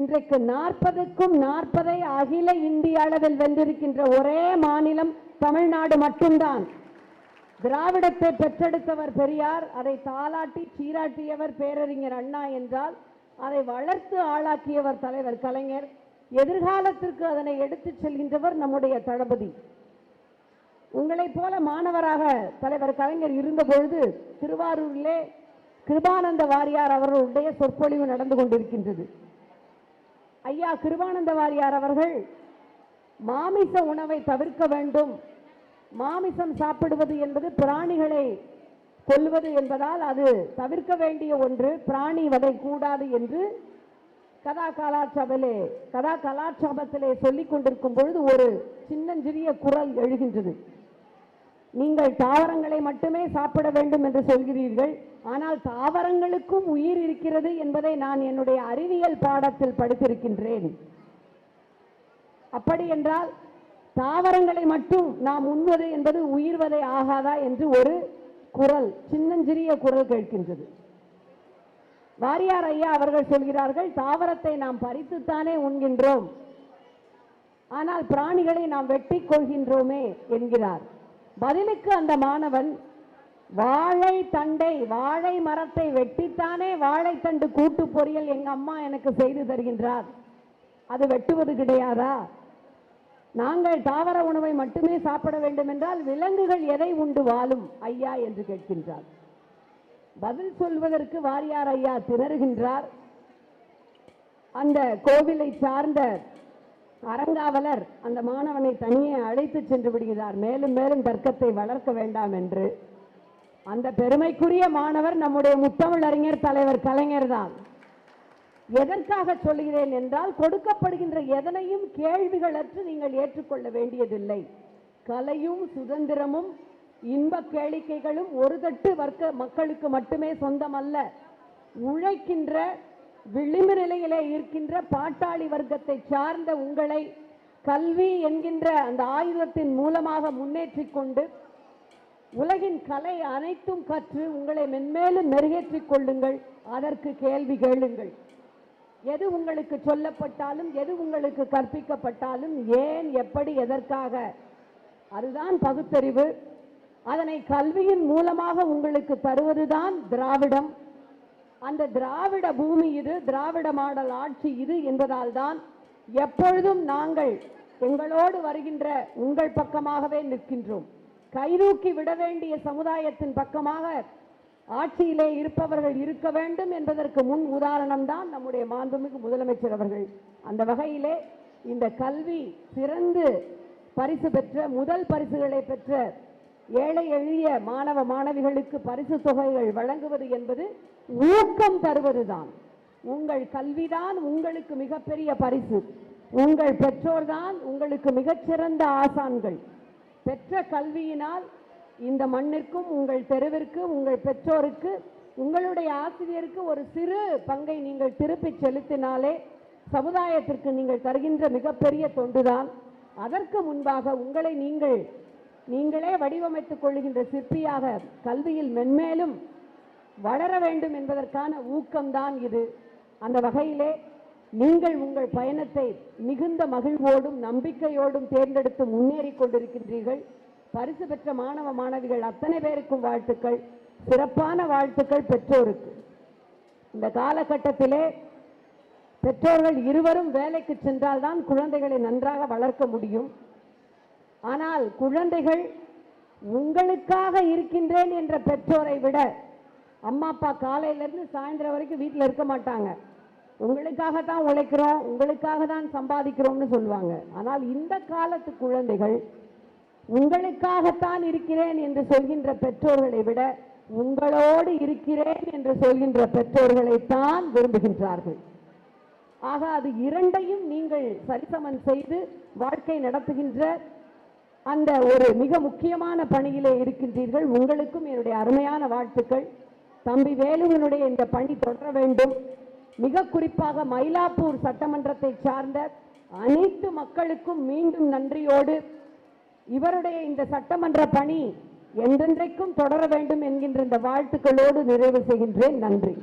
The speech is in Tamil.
இன்றைக்கு நாற்பதுக்கும் நாற்பதை அகில இந்திய அளவில் வென்றிருக்கின்ற ஒரே மாநிலம் தமிழ்நாடு மட்டும்தான். திராவிடத்தை பெற்றெடுத்தவர் பெரியார் அதை தாலாட்டி சீராட்டியவர் பேரறிஞர் அண்ணா என்றால் அதை வளர்த்து ஆளாக்கியவர் தலைவர் கலைஞர். எதிர்காலத்திற்கு அதனை எடுத்துச் செல்கின்றவர் நம்முடைய தளபதி. உங்களைப் போல மாணவராக தலைவர் கலைஞர் இருந்தபொழுது திருவாரூரிலே கிருபானந்த வாரியார் அவர்களுடைய சொற்பொழிவு நடந்து கொண்டிருக்கின்றது. ஐயா கிருபானந்த வாரியார் அவர்கள் மாமிச உணவை தவிர்க்க வேண்டும். மாமிசம் சாப்பிடுவது என்பது பிராணிகளை கொல்வது என்பதால் அது தவிர்க்க வேண்டிய ஒன்று பிராணி வதை கூடாது என்று கதா கலாட்சபையிலே கதா கலாட்சபத்திலே சொல்லிக் கொண்டிருக்கும் பொழுது ஒரு சின்னஞ்சிறிய குரல் எழுகின்றது. நீங்கள் தாவரங்களை மட்டுமே சாப்பிட வேண்டும் என்று சொல்கிறீர்கள். ஆனால் தாவரங்களுக்கும் உயிர் இருக்கிறது என்பதை நான் என்னுடைய அறிவியல் பாடத்தில் படித்திருக்கின்றேன். அப்படி என்றால் தாவரங்களை மட்டும் நாம் உண்வது என்பது உயிர்வதை ஆகாதா என்று ஒரு குரல் சின்னஞ்சிறிய குரல் கேட்கின்றது. வாரியார் ஐயா அவர்கள் சொல்கிறார்கள் தாவரத்தை நாம் பறித்துத்தானே உண்கின்றோம். ஆனால் பிராணிகளை நாம் வெட்டி கொள்கின்றோமே என்கிறார். பதிலுக்கு அந்த மாணவன் வாழை தண்டை வாழை மரத்தை வெட்டித்தானே வாழைத்தண்டு கூட்டு பொரியல் எங்க அம்மா எனக்கு செய்து தருகின்றார். அது வெட்டுவது கிடையாதா? நாங்கள் தாவர உணவை மட்டுமே சாப்பிட வேண்டும் என்றால் விலங்குகள் எதை உண்டு வாழும் ஐயா என்று கேட்கின்றார். பதில் சொல்வதற்கு வாரியார் ஐயா திணறுகின்றார். அந்த கோவிலை சார்ந்த அறங்காவலர் அந்த மாணவனை தனியே அழைத்து சென்று விடுகிறார். மேலும் மேலும் தர்க்கத்தை வளர்க்க வேண்டாம் என்று. அந்த பெருமைக்குரிய மாணவர் நம்முடைய முத்தமிழறிஞர் தலைவர் கலைஞர் தான். எதற்காக சொல்கிறேன் என்றால் கொடுக்கப்படுகின்ற எதனையும் கேள்விகளற்று நீங்கள் ஏற்றுக்கொள்ள வேண்டியதில்லை. கலையும் சுதந்திரமும் இன்ப கேளிக்கைகளும் ஒரு தட்டு வர்க்க மக்களுக்கு மட்டுமே சொந்தமல்ல. உழைக்கின்ற விளிம்பு நிலையிலே இருக்கின்ற பாட்டாளி வர்க்கத்தை சார்ந்த உங்களை கல்வி என்கின்ற அந்த ஆயுதத்தின் மூலமாக முன்னேற்றி கொண்டு உலகின் கலை அனைத்தும் கற்று உங்களை மென்மேலும் மெருகேற்றிக் கொள்ளுங்கள். அதற்கு கேள்வி கேளுங்கள். எது உங்களுக்கு சொல்லப்பட்டாலும் எது உங்களுக்கு கற்பிக்கப்பட்டாலும் ஏன் எப்படி எதற்காக? அதுதான் பகுத்தறிவு. அதனை கல்வியின் மூலமாக உங்களுக்கு தருவதுதான் திராவிடம். அந்த திராவிட பூமி இது திராவிட மாடல் ஆட்சி இது என்பதால் தான் எப்பொழுதும் நாங்கள் எங்களோடு வருகின்ற உங்கள் பக்கமாகவே நிற்கின்றோம். கைதூக்கி விட வேண்டிய சமுதாயத்தின் பக்கமாக ஆட்சியிலே இருப்பவர்கள் இருக்க வேண்டும் என்பதற்கு முன் உதாரணம் தான் நம்முடைய மாண்புமிகு முதலமைச்சர் அவர்கள். அந்த வகையிலே இந்த கல்வி சிறந்து பரிசு பெற்ற முதல் பரிசுகளை பெற்ற ஏழை எளிய மாணவ மாணவிகளுக்கு பரிசு தொகைகள் வழங்குவது என்பது ஊக்கம் தருவதுதான். உங்கள் கல்விதான் உங்களுக்கு மிகப்பெரிய பரிசு. உங்கள் பெற்றோர்தான் உங்களுக்கு மிகச்சிறந்த ஆசான்கள். பெற்ற கல்வியினால் இந்த மண்ணிற்கும் உங்கள் தெருவிற்கு உங்கள் பெற்றோருக்கு உங்களுடைய ஆசிரியருக்கு ஒரு சிறு பங்கை நீங்கள் திருப்பிச் செலுத்தினாலே சமுதாயத்திற்கு நீங்கள் தருகின்ற மிகப்பெரிய தொண்டுதான். அதற்கு முன்பாக உங்களை நீங்கள் நீங்களே வடிவமைத்துக் கொள்கின்ற சிற்பியாக கல்வியில் மென்மேலும் வளர வேண்டும் என்பதற்கான ஊக்கம்தான் இது. அந்த வகையிலே நீங்கள் உங்கள் பயணத்தை மிகுந்த மகிழ்வோடும் நம்பிக்கையோடும் தேர்ந்தெடுத்து முன்னேறி கொண்டிருக்கின்றீர்கள். பரிசு பெற்ற மாணவ மாணவிகள் அத்தனை பேருக்கும் வாழ்த்துக்கள். சிறப்பான வாழ்த்துக்கள் பெற்றோருக்கு. இந்த காலகட்டத்திலே பெற்றோர்கள் இருவரும் வேலைக்கு சென்றால்தான் குழந்தைகளை நன்றாக வளர்க்க முடியும். ஆனால் குழந்தைகள் உங்களுக்காக இருக்கின்றேன் என்ற பெற்றோரை விட அம்மா அப்பா காலையிலேருந்து சாயந்தரம் வரைக்கும் வீட்டில் இருக்க மாட்டாங்க. உங்களுக்காக தான் உழைக்கிறோம் உங்களுக்காக தான் சம்பாதிக்கிறோம்னு சொல்லுவாங்க. ஆனால் இந்த காலத்து குழந்தைகள் உங்களுக்காகத்தான் இருக்கிறேன் என்று சொல்கின்ற பெற்றோர்களை விட உங்களோடு இருக்கிறேன் என்று சொல்கின்ற பெற்றோர்களைத்தான் விரும்புகின்றார்கள். ஆக அது இரண்டையும் நீங்கள் சரிசமன் செய்து வாழ்க்கை நடத்துகின்ற அந்த ஒரு மிக முக்கியமான பணியிலே இருக்கின்றீர்கள். உங்களுக்கும் என்னுடைய அருமையான வாழ்த்துக்கள். தம்பி வேலுவனுடைய இந்த பணி தொடர வேண்டும். மிக குறிப்பாக மயிலாப்பூர் சட்டமன்றத்தை சார்ந்த அனைத்து மக்களுக்கும் மீண்டும் நன்றியோடு இவருடைய இந்த சட்டமன்ற பணி என்றென்றைக்கும் தொடர வேண்டும் என்கின்ற இந்த வாழ்த்துக்களோடு நிறைவு செய்கின்றேன். நன்றி.